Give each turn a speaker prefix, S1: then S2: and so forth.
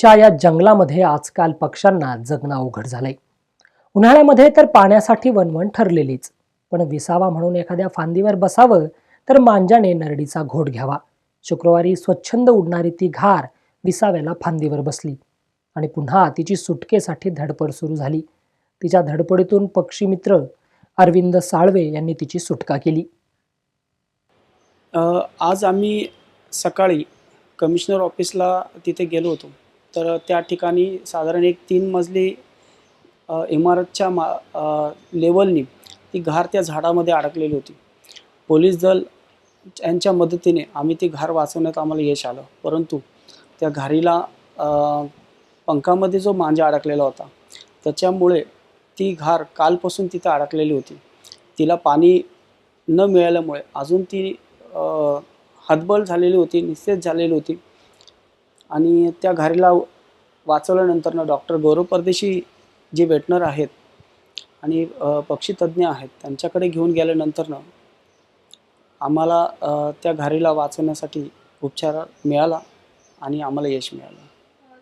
S1: च्या या जंगलामध्ये आजकाल पक्ष्यांना जगणं अवघड झालंय. उन्हाळ्यामध्ये तर पाण्यासाठी वनवण ठरलेलीच पण विसावा म्हणून एखाद्या फांदीवर बसावं तर मांजाने नरडीचा घोट घ्यावा. शुक्रवारी स्वच्छंद उडणारी ती घार विसाव्याला फांदीवर बसली आणि पुन्हा तिची सुटकेसाठी धडपड सुरू झाली. तिच्या धडपडीतून पक्षीमित्र अरविंद साळवे यांनी तिची सुटका केली.
S2: आज आम्ही सकाळी कमिशनर ऑफिसला तिथे गेलो होतो. तर त्या ठिकाणी साधारण एक तीन मजली इमारतच्या मा लेवलनी ती घार त्या झाडामध्ये अडकलेली होती. पोलीस दल यांच्या मदतीने आम्ही ती घार वाचवण्यात आम्हाला यश आलं. परंतु त्या घारीला पंखामध्ये जो मांजा अडकलेला होता त्याच्यामुळे ती घार कालपासून तिथे अडकलेली होती. तिला पाणी न मिळाल्यामुळे अजून ती हतबल झालेली होती निस्तेज झालेली होती. आणि त्या घारीला वाचवल्यानंतर डॉक्टर गौरव परदेशी जे वेटनर आहेत आणि पक्षीतज्ज्ञ आहेत त्यांच्याकडे घेऊन गेल्यानंतरनं आम्हाला त्या घारीला वाचवण्यासाठी उपचार मिळाला आणि आम्हाला यश मिळालं.